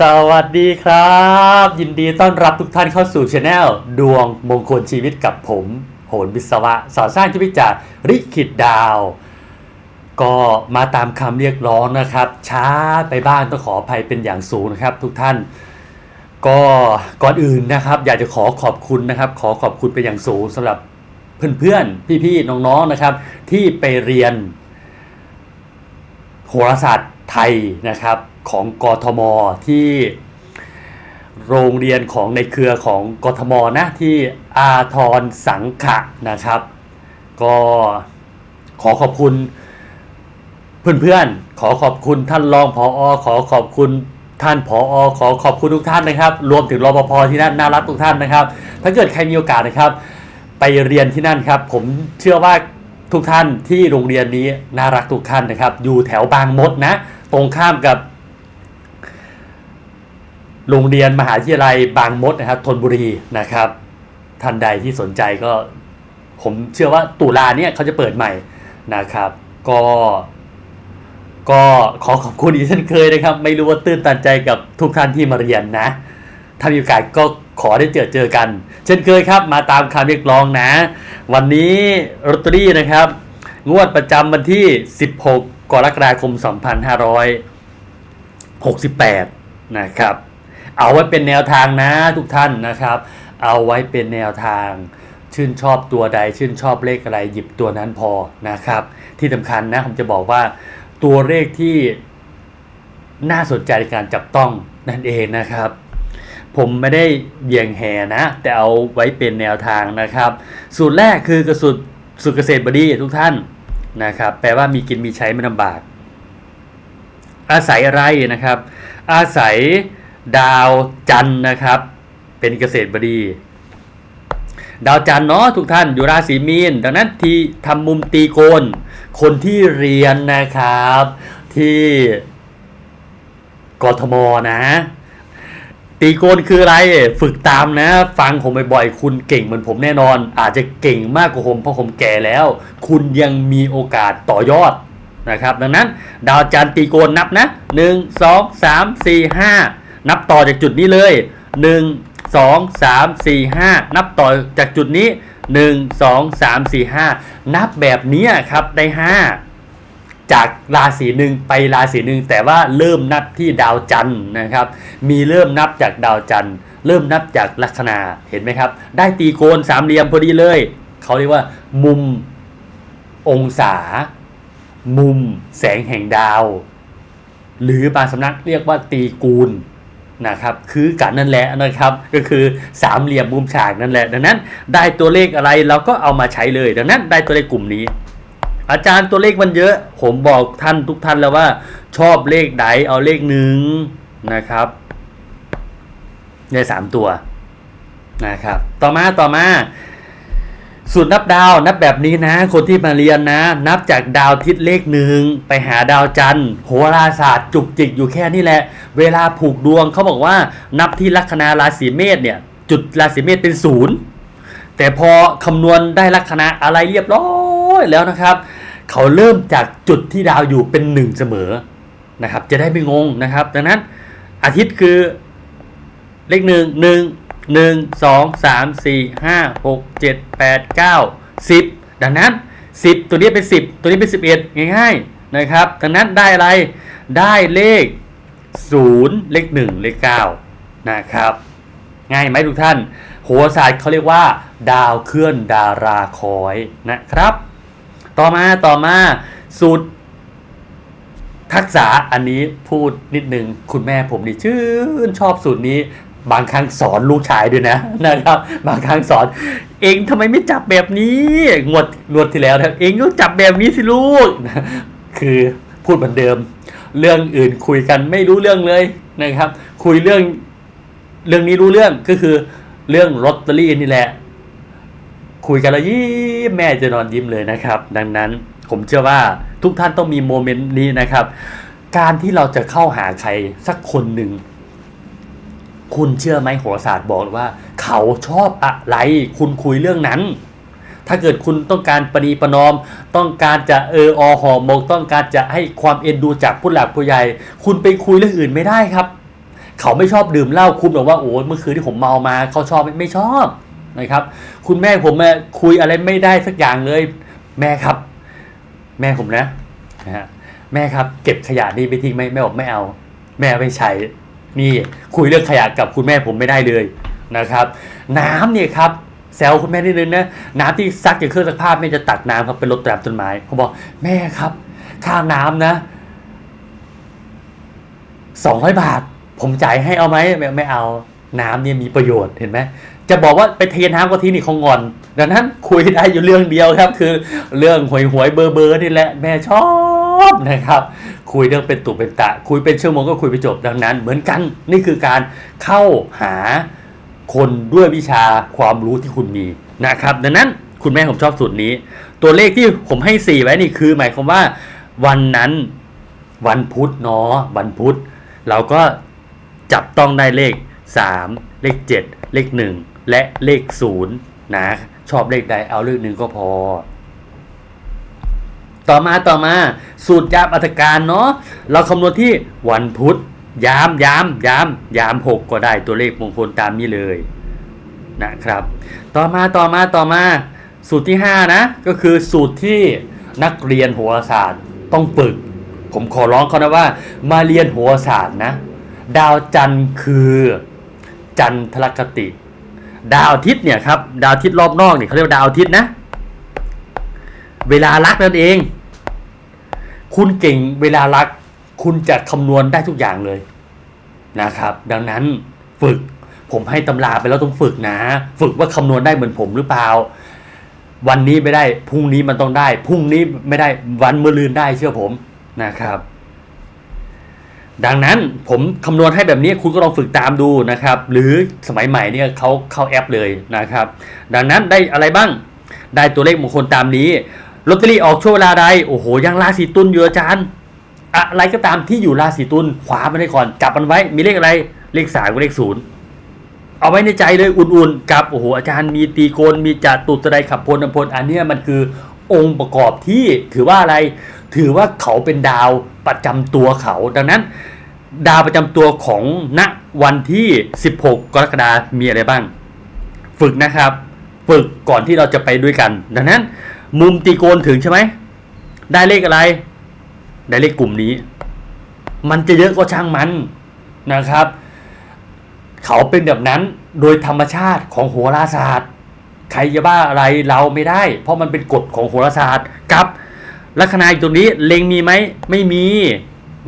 สวัสดีครับ ยินดีต้อนรับทุกท่านเข้าสู่ช anel ดวงมงคลชีวิตกับผม โหนวิศวะ สอนสร้างชีวิตจากริขิตดาว ก็มาตามคำเรียกร้องนะครับ ช้าไปบ้างต้องขออภัยเป็นอย่างสูงนะครับ ทุกท่าน ก็ก่อนอื่นนะครับ อยากจะขอขอบคุณนะครับ ขอขอบคุณเป็นอย่างสูงสำหรับเพื่อนๆพี่ๆน้องๆนะครับ ที่ไปเรียนโหราศาสตร์ไทยนะครับ ของกทมที่โรงเรียนของในเครือของกทมนะที่อาทรสังขะนะครับ ก็ขอขอบคุณเพื่อนๆ ขอขอบคุณท่านรองผอขอขอบคุณท่านผอขอขอบคุณทุกท่านนะครับ รวมถึงรปภที่นั่นน่ารักทุกท่านนะครับ ถ้าเกิดใครมีโอกาสนะครับ ไปเรียนที่นั่นครับ ผมเชื่อว่าทุกท่านที่โรงเรียนนี้น่ารักทุกท่านนะครับ อยู่แถวบางมดนะ ตรงข้ามกับ โรงเรียนมหาวิทยาลัยบางมดนะครับธนบุรีนะครับ ท่านใดที่สนใจก็ ผมเชื่อว่าตุลาเนี่ยเขาจะเปิดใหม่นะครับ ก็ ก็ขอขอบคุณอีกเช่นเคยนะครับ ไม่รู้ว่าตื้นตันใจกับทุกท่านที่มาเรียนนะ ถ้ามีโอกาสก็ขอได้เจอเจอกัน เช่นเคยครับ มาตามคำเรียกร้องนะ วันนี้ลอตเตอรี่นะครับ งวดประจำวันที่ 16 กรกฎาคม 2568 นะครับ เอาไว้เป็นแนวทางนะทุกท่านนะครับ เอาไว้เป็นแนวทาง ชื่นชอบตัวใด ชื่นชอบเลขอะไรหยิบตัวนั้นพอนะครับ ที่สำคัญนะผมจะบอกว่าตัวเลขที่น่าสนใจในการจับต้องนั่นเองนะครับ ผมไม่ได้เบี่ยงแหนะ แต่เอาไว้เป็นแนวทางนะครับ สูตรแรกคือกระสุดสูตรเกษตรบดีทุกท่านนะครับ แปลว่ามีกินมีใช้ไม่ลำบาก อาศัยอะไรนะครับ อาศัย ดาวจันนะครับ เป็นเกษตรบดี ดาวจันเนาะทุกท่านอยู่ราศีมีน ดังนั้นที่ทำมุมตีโกน คนที่เรียนนะครับ ที่กทมนะ ตีโกนคืออะไรฝึกตามนะ ฟังผมบ่อยๆคุณเก่งเหมือนผมแน่นอน อาจจะเก่งมากกว่าผมเพราะผมแก่แล้ว คุณยังมีโอกาสต่อยอดนะครับ ดังนั้น ดาวจันทร์ตีโกนนับนะ 1 2 3 4 5 นับต่อจากจุดนี้เลย 1 2 3 4 5 นับต่อจากจุดนี้ 1 2 3 4 5 นับแบบนี้ครับได้ 5 จากราศีหนึ่งไปราศีหนึ่งแต่ว่าเริ่มนับที่ดาวจันทร์นะครับ มีเริ่มนับจากดาวจันทร์เริ่มนับจากลัคนาเห็นไหมครับ ได้ตีโกนสามเหลี่ยมพอดีเลย เขาเรียกว่า มุมองศา มุมแสงแห่งดาว หรือบางสำนักเรียกว่าตีกูล นะครับคือกันนั่นแหละนะครับก็คือสามเหลี่ยมมุมฉากนั่นแหละ ดังนั้นได้ตัวเลขอะไรเราก็เอามาใช้เลย ดังนั้นได้ตัวเลขกลุ่มนี้ อาจารย์ตัวเลขมันเยอะ ผมบอกท่านทุกท่านแล้วว่า ชอบเลขใดเอาเลขหนึ่งนะครับในสามตัวนะครับ ต่อมาต่อมา สูตรนับดาวนับแบบนี้นะ คนที่มาเรียนนะ นับจากดาวทิศเลขหนึ่งไปหาดาวจันทร์โหราศาสตร์จุกจิกอยู่แค่นี้แหละ เวลาผูกดวงเขาบอกว่านับที่ลัคนาราศีเมษเนี่ย จุดราศีเมษเป็นศูนย์แต่พอคำนวณได้ลัคนาอะไรเรียบร้อยแล้วนะครับ เขาเริ่มจากจุดที่ดาวอยู่เป็นหนึ่งเสมอนะครับ จะได้ไม่งงนะครับ ดังนั้นอาทิตย์คือเลขหนึ่งหนึ่ง หนึ่งสองสามสี่ห้าหกเจ็ดแปดเก้าสิบดังนั้นสิบตัวนี้เป็นสิบตัวนี้เป็นสิบเอ็ดง่ายๆนะครับดังนั้นได้อะไรได้เลขศูนย์เลขหนึ่งเลขเก้านะครับ ง่ายไหมทุกท่านโหราศาสตร์เขาเรียกว่า ดาวเคลื่อนดาราคอยนะครับ ต่อมาต่อมาสูตรทักษะอันนี้พูดนิดนึงคุณแม่ผมนี่ชื่นชอบสูตรนี้ บางครั้งสอนลูกชายด้วยนะนะครับ บางครั้งสอน เองทำไมไม่จับแบบนี้งวดงวดที่แล้วนะเองต้องจับแบบนี้สิลูก คือพูดเหมือนเดิม เรื่องอื่นคุยกันไม่รู้เรื่องเลยนะครับ คุยเรื่องเรื่องนี้รู้เรื่องก็คือเรื่องลอตเตอรี่นี่แหละ คุยกันแล้วยิ้มแม่จะนอนยิ้มเลยนะครับ ดังนั้นผมเชื่อว่าทุกท่านต้องมีโมเมนต์นี้นะครับ การที่เราจะเข้าหาใครสักคนหนึ่ง คุณเชื่อไหมโหราศาสตร์บอกว่า เขาชอบอะไร คุณคุยเรื่องนั้น ถ้าเกิดคุณต้องการปณีประนอม ต้องการจะเอออหอมกต้องการจะให้ความเอ็นดูจากผู้หลักผู้ใหญ่ คุณไปคุยเรื่องอื่นไม่ได้ครับ เขาไม่ชอบดื่มเหล้าคุณบอกว่าโอ้ยเมื่อคืนที่ผมเมามาเขาชอบไมไม่ชอบนะครับ คุณแม่ผมคุยอะไรไม่ได้สักอย่างเลย แม่ครับ แม่ผมนะนะฮะแม่ครับ เก็บขยะนี่ไปทิ้งไหมแม่บอกไม่เอา แม่เอาไปใช้ นี่คุยเรื่องขยะกับคุณแม่ผมไม่ได้เลยนะครับน้ำเนี่ยครับแซวคุณแม่นิดนึงนะน้ำที่ซักจากเครื่องซักผ้าแม่จะตักน้ำครับเป็นรถแตามต้นไม้เขาบอกแม่ครับ ค่าน้ำนะสองร้อยบาท ผมจ่ายให้เอาไหมไม่ไม่เอาน้ำเนี่ยมีประโยชน์เห็นไหมจะบอกว่าไปเทน้ำก็ที่นี่เขางอน ดังนั้นคุยได้อยู่เรื่องเดียวครับ คือเรื่องหวยหวยเบอร์เบอร์นี่แหละแม่ชอบนะครับ คุยเรื่องเป็นตุเป็นตะ คุยเป็นชั่วโมงก็คุยไปจบดังนั้น เหมือนกันนี่คือการเข้าหาคนด้วยวิชาความรู้ที่คุณมีนะครับ ดังนั้นคุณแม่ผมชอบสูตรนี้ ตัวเลขที่ผมให้สี่ไว้นี่คือ หมายความว่าวันนั้นวันพุธเนาะวันพุธ เราก็จับต้องได้เลข 3 เลข 7 เลข 1 และเลข0นะชอบเลขใดเอาเลขหนึ่งก็พอ ต่อมาต่อมาสูตรยามอัตการเนาะเราคำนวณที่วันพุธยามยามยามยามหกก็ได้ตัวเลขมงคลตามนี้เลยนะครับ ต่อมาต่อมาต่อมาสูตรที่ 5 นะ ก็คือสูตรที่นักเรียนโหราศาสตร์ต้องฝึก ผมขอร้องเขานะว่า มาเรียนโหราศาสตร์นะ ดาวจันทร์คือจันทรคติ ดาวอาทิตย์เนี่ยครับดาวอาทิตย์รอบนอกเนี่ยเขาเรียกว่าดาวอาทิตย์นะ เวลารักนั่นเอง คุณเก่งเวลารัก คุณจะคำนวณได้ทุกอย่างเลยนะครับ ดังนั้นฝึกผมให้ตำราไปแล้วต้องฝึกนะ ฝึกว่าคำนวณได้เหมือนผมหรือเปล่า วันนี้ไม่ได้พรุ่งนี้มันต้องได้พรุ่งนี้ไม่ได้วันมะรืนได้เชื่อผมนะครับ ดังนั้นผมคำนวณให้แบบนี้คุณก็ลองฝึกตามดูนะครับ หรือสมัยใหม่เนี่ยเขาเข้าแอปเลยนะครับ ดังนั้นได้อะไรบ้าง ได้ตัวเลขมงคลตามนี้ ลอตเตอรี่ออกช่วงเวลาใดโอ้โห ยังราศีตุลอยู่อาจารย์อะไรก็ตามที่อยู่ราศีตุลขวามันได้ก่อนจับมันไว้ มีเลขอะไร เลขสามกับเลขศูนย์เอาไว้ในใจเลยอุ่นๆกับโอ้โหอาจารย์มีตีโกนมีจัตุตรใดขับพลนำพลอันนี้มันคือองค์ประกอบที่ถือว่าอะไร ถือว่าเขาเป็นดาวประจำตัวเขา ดังนั้น ดาวประจำตัวของณวันที่ 16 กรกฎาคมมีอะไรบ้าง ฝึกนะครับ ฝึกก่อนที่เราจะไปด้วยกัน ดังนั้น มุมตีโกนถึงใช่ไหม ได้เลขอะไร ได้เลขกลุ่มนี้ มันจะเยอะก็ช่างมันนะครับ เขาเป็นแบบนั้นโดยธรรมชาติของโหราศาสตร์ ใครจะบ้าอะไรเราไม่ได้ เพราะมันเป็นกฎของโหราศาสตร์กับลัคนาอยู่ตรงนี้เลงมีไหมไม่มี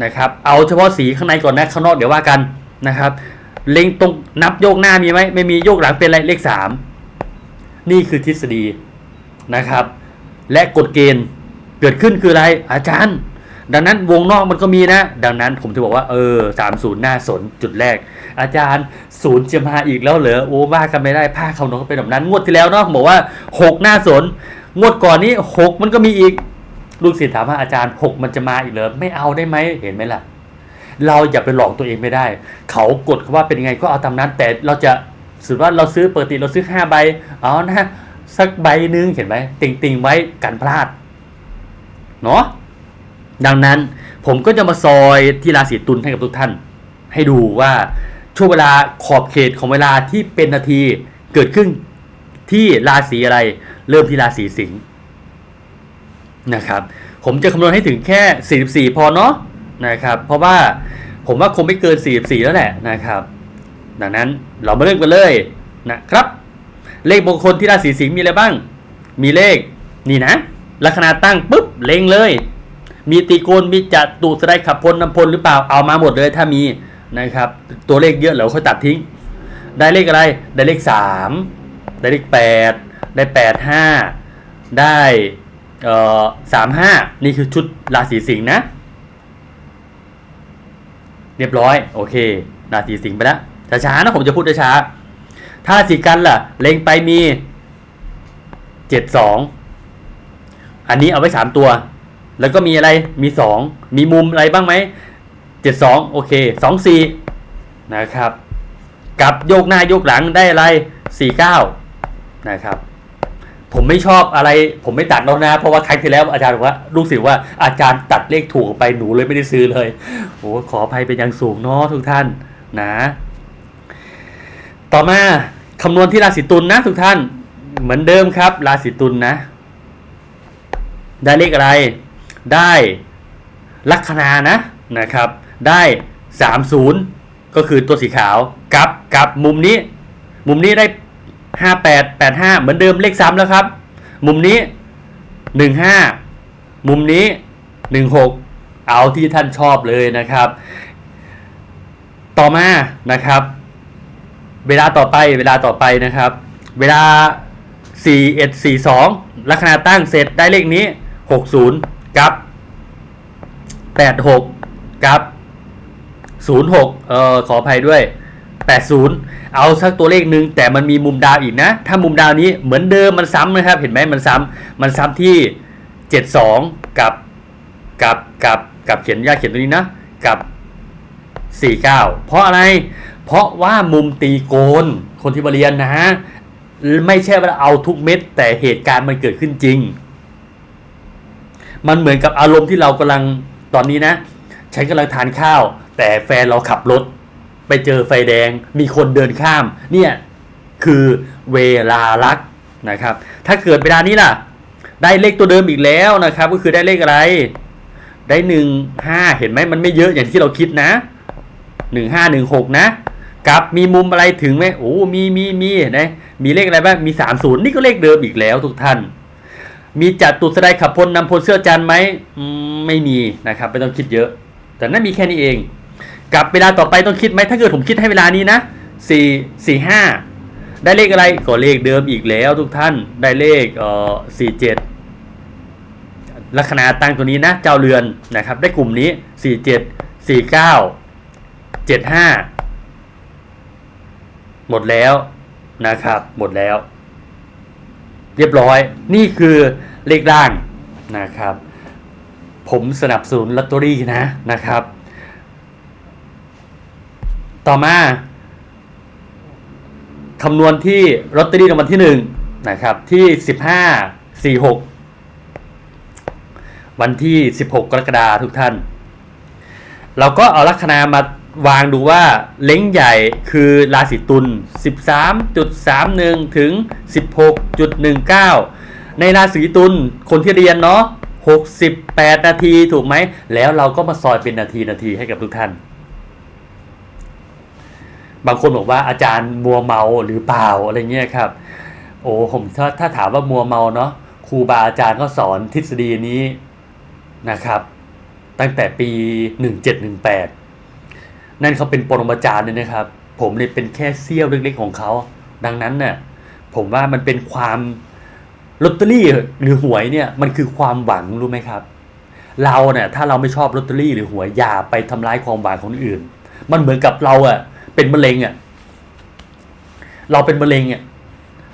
นะครับ เอาเฉพาะสีข้างในก่อนนะข้างนอกเดี๋ยวว่ากันนะครับ เลงตรงนับโยกหน้ามีไหมไม่มีโยกหลังเป็นอะไรเลขสามนี่คือทฤษฎีนะครับ และกฎเกณฑ์เกิดขึ้นคืออะไร อาจารย์ ดังนั้นวงนอกมันก็มีนะ ดังนั้นผมถึงบอกว่าเออสามศูนย์น่าสนจุดแรก อาจารย์ศูนย์จะมาอีกแล้วเหรอโอ้ว่ากันไม่ได้ภาคคำนวณเป็นแบบนั้น งวดที่แล้วเนาะบอกว่าหกน่าสน งวดก่อนนี้หกมันก็มีอีกลูกศิษย์ถามว่าอาจารย์หกมันจะมาอีกเหรอไม่เอาได้ไหมเห็นไหมล่ะ เราอย่าไปหลอกตัวเองไม่ได้ เขากดว่าเป็นยังไงก็เอาตามนั้นแต่เราจะสมมติว่าเราซื้อปกติเราซื้อห้าใบเอานะ สักใบหนึงเห็นไหมติงติงๆไว้กันพลาดเนาะดังนั้นผมก็จะมาซอยที่ราศีตุลให้กับทุกท่าน ให้ดูว่าช่วงเวลาขอบเขตของเวลาที่เป็นนาทีเกิดขึ้นที่ราศีอะไร เริ่มที่ราศีสิงห์นะครับ ผมจะคำนวณให้ถึงแค่ 44 พอเนาะนะครับ เพราะว่าผมว่าคงไม่เกิน 44 แล้วแหละนะครับ ดังนั้นเรามาเริ่มกันเลยนะครับ เลขมงคลที่ราศีสิงห์มีอะไรบ้าง มีเลข นี่นะลัคนาตั้งปุ๊บเล็งเลย มีตีโกนมีจัตุสไลขับพลนำพลหรือเปล่าเอามาหมดเลยถ้ามีนะครับ ตัวเลขเยอะเราค่อยตัดทิ้ง ได้เลขอะไร ได้เลขสามได้เลขแปดได้แปดห้าได้เอ่อสามห้านี่คือชุดราศีสิงห์นะ เรียบร้อย โอเค ราศีสิงห์ไปแล้วช้าๆนะผมจะพูดช้าๆ ถ้าราศีกันล่ะ เล็งไปมีเจ็ดสองอันนี้เอาไว้สามตัว แล้วก็มีอะไรมีสองมีมุมอะไรบ้างไหมเจ็ดสองโอเคสองสี่นะครับ กับโยกหน้าโยกหลังได้อะไรสี่เก้านะครับผมไม่ชอบอะไร ผมไม่ตัดแล้วนะ เพราะว่าครั้งที่แล้วอาจารย์บอกว่าลูกศิษย์ว่าอาจารย์ตัดเลขถูกไปหนูเลยไม่ได้ซื้อเลยโอ้ขออภัยเป็นอย่างสูงเนาะทุกท่านนะ ต่อมา คำนวณที่ราศีตุลนะทุกท่านเหมือนเดิมครับ ราศีตุลนะ ได้เลขอะไร ได้ลัคนานะนะครับ ได้ 30 ก็คือตัวสีขาวกับกับมุมนี้ มุมนี้ได้ 58 85 เหมือนเดิมเลขซ้ำแล้วครับ มุมนี้ 15 มุมนี้ 16 เอาที่ท่านชอบเลยนะครับ ต่อมานะครับ เวลาต่อไปเวลาต่อไปนะครับ เวลา 4 1 4 2 ลัคนาตั้งเสร็จได้เลขนี้ 60 กับ 86 กับ 06 เอ่อขออภัยด้วย 80 เอาสักตัวเลขหนึ่งแต่มันมีมุมดาวอีกนะ ถ้ามุมดาวนี้เหมือนเดิมมันซ้ำนะครับ เห็นไหมมันซ้ำมันซ้ำที่ 72 กับกับกับกับเขียนยากเขียนตัวนี้นะ กับ 49 เพราะอะไร เพราะว่ามุมตีโกนคนที่มาเรียนนะฮะไม่ใช่ว่าเอาทุกเม็ด แต่เหตุการณ์มันเกิดขึ้นจริง มันเหมือนกับอารมณ์ที่เรากำลังตอนนี้นะฉันกำลังทานข้าว แต่แฟนเราขับรถ ไปเจอไฟแดง มีคนเดินข้าม เนี่ยคือเวลารักนะครับ ถ้าเกิดเวลานี้ล่ะ ได้เลขตัวเดิมอีกแล้วนะครับ ก็คือได้เลขอะไร ได้หนึ่งห้าเห็นไหมมันไม่เยอะอย่างที่เราคิดนะหนึ่งห้าหนึ่งหกนะ กับมีมุมอะไรถึงไหมโอ้ มีมีมีนไหมมีเลขอะไรบ้างมีสามศูนย์นี่ก็เลขเดิมอีกแล้วทุกท่าน มีจัดตุสดายขับพลนำพลเสื้อจันไหมอืมไม่มีนะครับไม่ต้องคิดเยอะ แต่นั่นมีแค่นี้เองกับเวลาต่อไปต้องคิดไหมถ้าเกิดผมคิดให้เวลานี้นะสี่สี่ห้าได้เลขอะไรก็เลขเดิมอีกแล้วทุกท่านได้เลขเอ่อสี่เจ็ดลัคนาตั้งตัวนี้นะ เจ้าเรือนนะครับ ได้กลุ่มนี้สี่เจ็ดสี่เก้าเจ็ดห้า หมดแล้วนะครับ หมดแล้ว เรียบร้อย นี่คือเลขล่างนะครับ ผมสนับสนุนลอตเตอรี่นะนะครับ ต่อมาคำนวณที่ลอตเตอรี่รางวัลที่หนึ่งนะครับ ที่สิบห้าสี่หกวันที่สิบหกกรกฎาทุกท่าน เราก็เอาลัคนามา วางดูว่าเล้งใหญ่คือราศีตุล 13.31 ถึง 16.19 ในราศีตุลคนที่เรียนเนาะ 68 นาทีถูกไหม แล้วเราก็มาซอยเป็นนาทีนาทีให้กับทุกท่าน บางคนบอกว่าอาจารย์มัวเมาหรือเปล่าอะไรเงี้ยครับ โอ้ผมถ้าถ้าถามว่ามัวเมาเนาะครูบาอาจารย์ก็สอนทฤษฎีนี้นะครับ ตั้งแต่ปี 1718 นั่นเขาเป็นปรมาจารย์เลยนะครับ ผมเลยเป็นแค่เสี้ยวเล็กๆของเขา ดังนั้นน่ะผมว่ามันเป็นความลอตเตอรี่หรือหวยเนี่ยมันคือความหวังรู้ไหมครับ เราเนี่ยถ้าเราไม่ชอบลอตเตอรี่หรือหวยอย่าไปทำร้ายความหวังของคนอื่น มันเหมือนกับเราอะเป็นมะเร็งอะเราเป็นมะเร็งอะ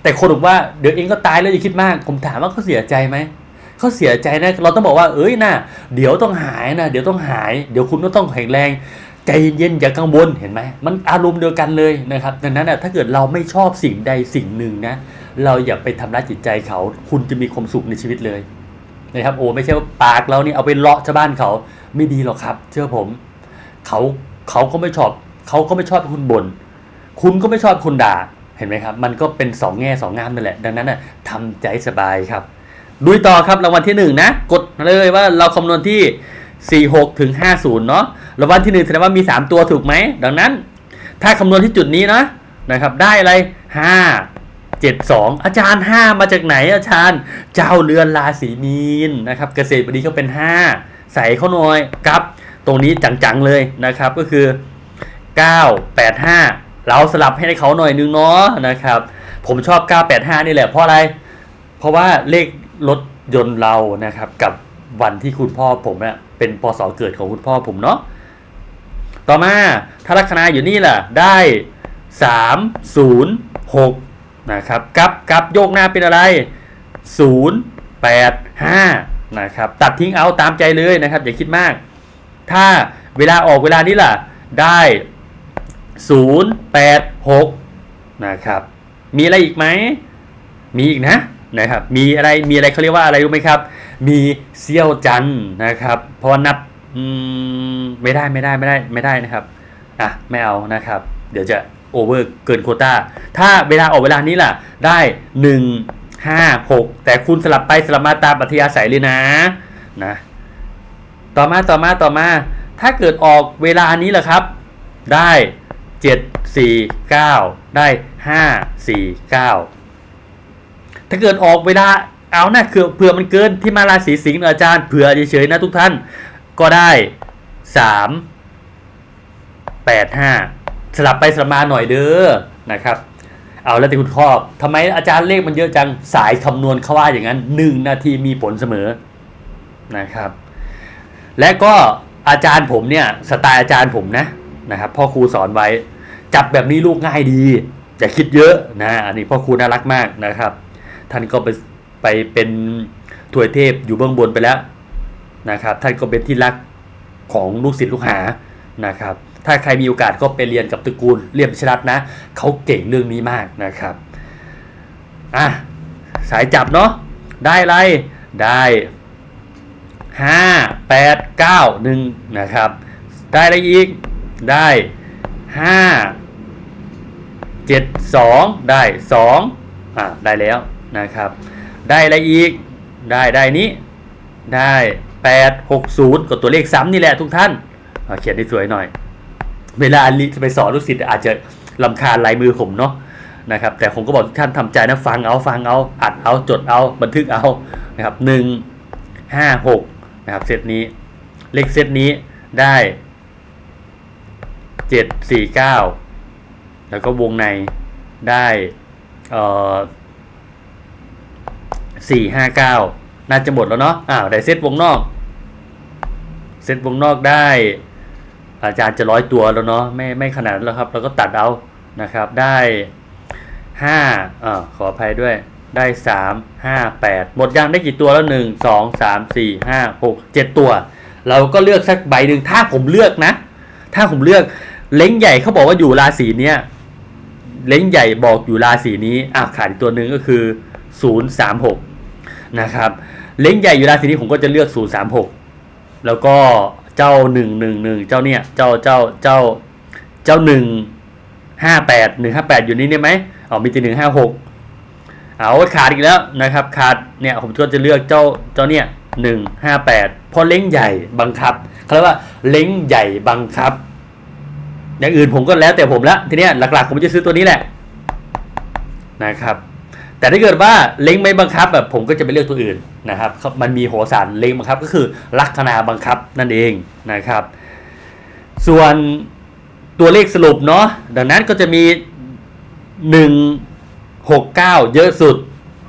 แต่คนบอกว่าเดี๋ยวเองก็ตายแล้วอย่าคิดมาก ผมถามว่าเขาเสียใจไหมเขาเสียใจนะ เราต้องบอกว่าเอ้ยนะเดี๋ยวต้องหายนะเดี๋ยวต้องหาย เดี๋ยวคุณก็ต้องแข็งแรง ใจเย็นๆอย่ากังวลเห็นไหมมันอารมณ์เดียวกันเลยนะครับดังนั้นนะถ้าเกิดเราไม่ชอบสิ่งใดสิ่งหนึ่งนะเราอย่าไปทำร้ายจิตใจเขา คุณจะมีความสุขในชีวิตเลยนะครับโอ้ไม่ใช่ว่าปากเรานี่เอาไปเลาะชาวบ้านเขาไม่ดีหรอกครับ เชื่อผม เขาเขาก็ไม่ชอบเขาก็ไม่ชอบให้คุณบน่นคุณก็ไม่ชอบคุณด่าเห็นไหมครับ มันก็เป็นสองแง่สองงามนั่นแหละ ดังนั้นนะทำใจสบายครับดุยต่อครับรางวัลที่หนึ่งนะกดเลยว่าเราคำนวณที่ 46ถึง50เนาะรางวัลที่หนึ่งแสดงว่ามี 3 ตัวถูกไหม ดังนั้น ถ้าคำนวณที่จุดนี้นะนะครับได้อะไร 5 7 2 อาจารย์ 5 มาจากไหนอาจารย์ เจ้าเรือนราศีมีนนะครับเกษตรบดีเขาเป็น 5 ใส่เขาหน่อยกับตรงนี้จังๆเลยนะครับก็คือ 9 8 5 เราสลับให้เขาหน่อยนึงเนาะนะครับผมชอบ 985 นี่แหละเพราะอะไร เพราะว่าเลขรถยนต์เรานะครับกับ วันที่คุณพ่อผมเนี่ยเป็นปศเกิดของคุณพ่อผมเนาะต่อมาถ้าลัคนาอยู่นี่แหละได้3 0 6นะครับกับกับโยกหน้าเป็นอะไร0 8 5นะครับตัดทิ้งเอาตามใจเลยนะครับ อย่าคิดมาก ถ้าเวลาออกเวลานี้ล่ะได้0 8 6นะครับ มีอะไรอีกไหม มีอีกนะ นะครับมีอะไรมีอะไรเขาเรียกว่าอะไรรู้ไหมครับ มีเซี่ยวจันนะครับ เพราะนับไม่ได้ไม่ได้ไม่ได้ไม่ได้นะครับอะไม่เอานะครับ เดี๋ยวจะโอเวอร์เกินโคต้า ถ้าเวลาออกเวลานี้ล่ะ ได้หนึ่งห้าหกแต่คุณสลับไปสลับมาตามปัทยาศัยเลยนะนะต่อมาต่อมาต่อมา ถ้าเกิดออกเวลานี้แหละครับ ได้เจ็ดสี่เก้าได้ห้าสี่เก้า ถ้าเกิดออกเวลาเอานะคือเผื่อมันเกินที่มาราศีสิงห์อาจารย์เผื่อเฉยๆนะทุกท่านก็ได้สามแปดห้าสลับไปสลับมาหน่อยเด้อนะครับ เอาแล้วแต่คุณชอบทำไมอาจารย์เลขมันเยอะจังสายคำนวณเขาว่าอย่างนั้นหนึ่งนาทีมีผลเสมอนะครับ และก็อาจารย์ผมเนี่ยสไตล์อาจารย์ผมนะนะครับพ่อครูสอนไว้ จับแบบนี้ลูกง่ายดีอย่าคิดเยอะนะอันนี้พ่อครูน่ารักมากนะครับ ท่านก็ไปไปเป็นถวยเทพอยู่เบื้องบนไปแล้วนะครับ ท่านก็เป็นที่รักของลูกศิษย์ลูกหานะครับ ถ้าใครมีโอกาสก็ไปเรียนกับตระกูลเลี่ยมชรัตนะเขาเก่งเรื่องนี้มากนะครับอะสายจับเนาะได้อะไรได้ห้าแปดเก้าหนึ่งนะครับ ได้อะไรอีกได้ห้าเจ็ดสองได้สองอะได้แล้ว นะครับ ได้อะไรอีก ได้ได้นี้ ได้แปดหกศูนย์ก็ตัวเลขซ้ำนี่แหละทุกท่านเาเขียนให้สวยหน่อย เวลาไปสอนลูกศิษย์อาจจะลำคาญลายมือผมเนาะนะครับ แต่ผมก็บอกทุกท่านทำใจนะฟังเอาฟังเอาอัดเอาจดเอาบันทึกเอานะครับหนึ่งห้าหกนะครับเซตนี้ เลขเซตนี้ได้เจ็ดสี่เก้าแล้วก็วงในได้เอ่อ สี่ห้าเก้าน่าจะหมดแล้วเนาะอ้าวได้เซตวงนอก เซตวงนอกได้ อาจารย์จะร้อยตัวแล้วเนาะไม่ไม่ขนาดแล้วครับ เราก็ตัดเอานะครับได้ห้าอ่าขออภัยด้วยได้สามห้าแปดหมดยังได้กี่ตัวแล้วหนึ่งสองสามสี่ห้าหกเจ็ดตัว เราก็เลือกสักใบหนึ่งถ้าผมเลือกนะ ถ้าผมเลือกเล้งใหญ่เขาบอกว่าอยู่ราศีเนี้ยเล้งใหญ่บอกอยู่ราศีนี้อะขาดตัวหนึ่งก็คือศู นะครับ เล้งใหญ่อยู่ราศีนี้ผมก็จะเลือกศูนย์สามหกแล้วก็เจ้าหนึ่งหนึ่งหนึ่งเจ้าเนี่ย เจ้าเจ้าเจ้าเจ้าหนึ่งห้าแปดหนึ่งห้าแปดอยู่นี่เนี่ยไหมอ๋อมีแต่หนึ่งห้าหกเอาขาดอีกแล้วนะครับขาดเนี่ยผมก็จะเลือกเจ้าเจ้าเนี่ยหนึ่งห้าแปดเพราะเล้งใหญ่บังคับเขาเรียกว่าเล้งใหญ่บังคับ อย่างอื่นผมก็แล้วแต่ผมละทีเนี้ยหลักๆ ผมจะซื้อตัวนี้แหละนะครับ แต่ถ้าเกิดว่าเล้งไม่บังคับแบบผมก็จะไปเลือกตัวอื่นนะครับ มันมีโหรารเล้งบังคับก็คือลัคนาบังคับนั่นเองนะครับ ส่วนตัวเลขสรุปเนาะดังนั้นก็จะมี 1 6 9 เยอะสุด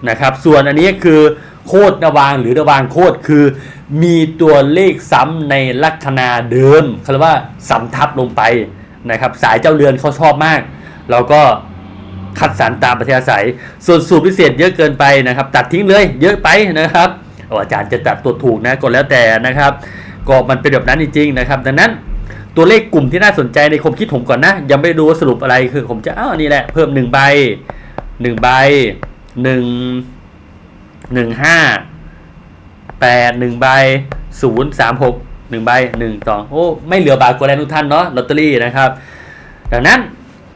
นะครับ ส่วนอันนี้คือโคตรนวางหรือระวางโคตรคือ มีตัวเลขซ้ำในลัคนาเดิมเขาเรียกว่าสำทับลงไปนะครับ สายเจ้าเรือนเขาชอบมาก เราก็ คัดสรรตามปัทยาศัย ส่วนสูตรพิเศษเยอะเกินไปนะครับ ตัดทิ้งเลยเยอะไปนะครับอาจารย์จะตัดตัวถูกนะก็แล้วแต่นะครับ ก็มันเป็นแบบนั้นจริงๆนะครับ ดังนั้นตัวเลขกลุ่มที่น่าสนใจในความคิดผมก่อนนะ ยังไม่รู้ว่าสรุปอะไรคือผมจะอ้าวนี่แหละเพิ่มหนึ่งใบหนึ่งใบหนึ่งหนึ่งห้าแปดหนึ่งใบศูนย์สามหกหนึ่งใบหนึ่งสองโอ้ไม่เหลือบาทกว่าแล้วทุกท่านเนาะลอตเตอรี่นะครับ ดังนั้น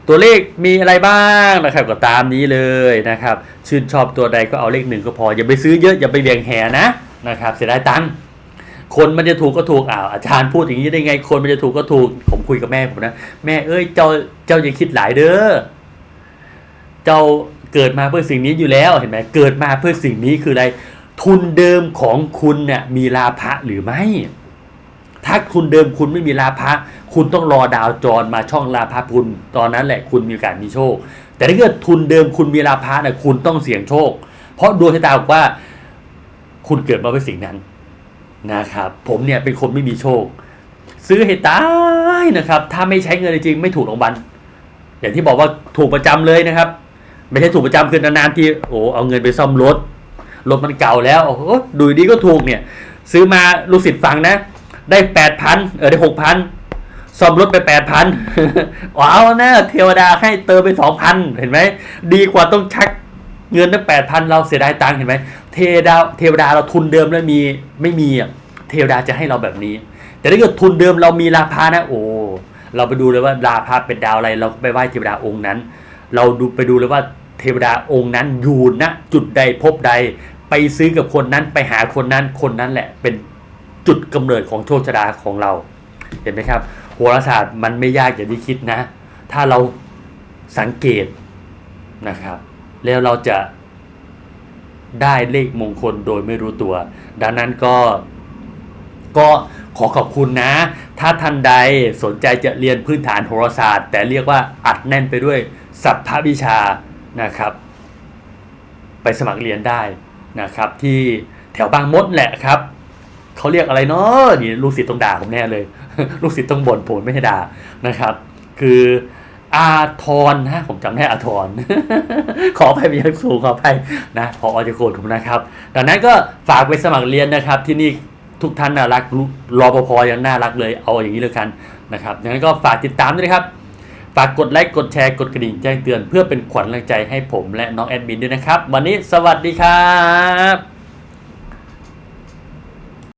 ตัวเลขมีอะไรบ้างนะครับก็ตามนี้เลยนะครับ ชื่นชอบตัวใดก็เอาเลขหนึ่งก็พอ อย่าไปซื้อเยอะอย่าไปเบี่ยงแหนะนะครับ เสียดายตังค์คนมันจะถูกก็ถูกอ้าวอาจารย์พูดอย่างนี้ได้ไง คนมันจะถูกก็ถูก ผมคุยกับแม่ผมนะ แม่เอ้ยเจ้าเจ้าอย่าคิดหลายเด้อเจ้าเกิดมาเพื่อสิ่งนี้อยู่แล้วเห็นไหมเกิดมาเพื่อสิ่งนี้คืออะไร ทุนเดิมของคุณเนี่ยมีลาภะหรือไม่ ถ้าคุณเดิมคุณไม่มีลาภะคุณต้องรอดาวจรมาช่องลาภะคุณ ตอนนั้นแหละคุณมีโอกาสมีโชค แต่ถ้าเกิดทุนเดิมคุณมีลาภะเนี่ยคุณต้องเสี่ยงโชค เพราะดวงชะตาบอกว่า คุณเกิดมาเพื่อสิ่งนั้นนะครับ ผมเนี่ยเป็นคนไม่มีโชค ซื้อให้ตายนะครับ ถ้าไม่ใช้เงินจริงไม่ถูกรางวัลอย่างที่บอกว่าถูกประจำเลยนะครับ ไม่ใช่ถูกประจำคือนานๆที่โอ้เอาเงินไปซ่อมรถรถมันเก่าแล้วโอ้ดูดีก็ถูกเนี่ย ซื้อมาลูกศิษย์ฟังนะ ได้แปดพันเออได้หกพันซ่อมรถไปแปดพันว้าวนะเทวดาให้เติมไปสองพันเห็นไหม ดีกว่าต้องชักเงินตั้งแปดพันเราเสียดายตังค์เห็นไหมเทวดาเทวดาเราทุนเดิมแล้วมีไม่มีอะเทวดาจะให้เราแบบนี้ แต่ถ้าเกิดทุนเดิมเรามีราคานะ โอ้เราไปดูเลยว่าดาพระเป็นดาวอะไรเราไปไหว้เทวดาองค์นั้น เราดูไปดูเลยว่าเทวดาองค์นั้นอยู่ณจุดใดพบใด ไปซื้อกับคนนั้นไปหาคนนั้นคนนั้นแหละเป็น จุดกำเนิดของโชคชะตาของเรา เห็นไหมครับโหราศาสตร์มันไม่ยากอย่างที่คิดนะ ถ้าเราสังเกตนะครับ แล้วเราจะได้เลขมงคลโดยไม่รู้ตัว ดังนั้นก็ก็ขอขอบคุณนะ ถ้าท่านใดสนใจจะเรียนพื้นฐานโหราศาสตร์ แต่เรียกว่าอัดแน่นไปด้วยสัพพวิชานะครับ ไปสมัครเรียนได้นะครับ ที่แถวบางมดแหละครับ เขาเรียกอะไรเนาะนี่ลูกศิษย์ต้องด่าผมแน่เลย ลูกศิษย์ต้องบ่นผมไม่ให้ด่านะครับ คืออาทรนะผมจำได้อาทรขอไปเป็นอยังสูงขอไปนะพอจะโกรธผมนะครับดังนั้นก็ฝากไปสมัครเรียนนะครับ ที่นี่ทุกท่านน่ารักรอปภยังน่ารักเลยเอาอย่างนี้เลยกันนะครับดังนั้นก็ฝากติดตามด้วยนะครับฝากกดไลค์กดแชร์กดกระดิ่งแจ้งเตือนเพื่อเป็นขวัญกำลังใจให้ผมและน้องแอดมินด้วยนะครับ วันนี้สวัสดีครับ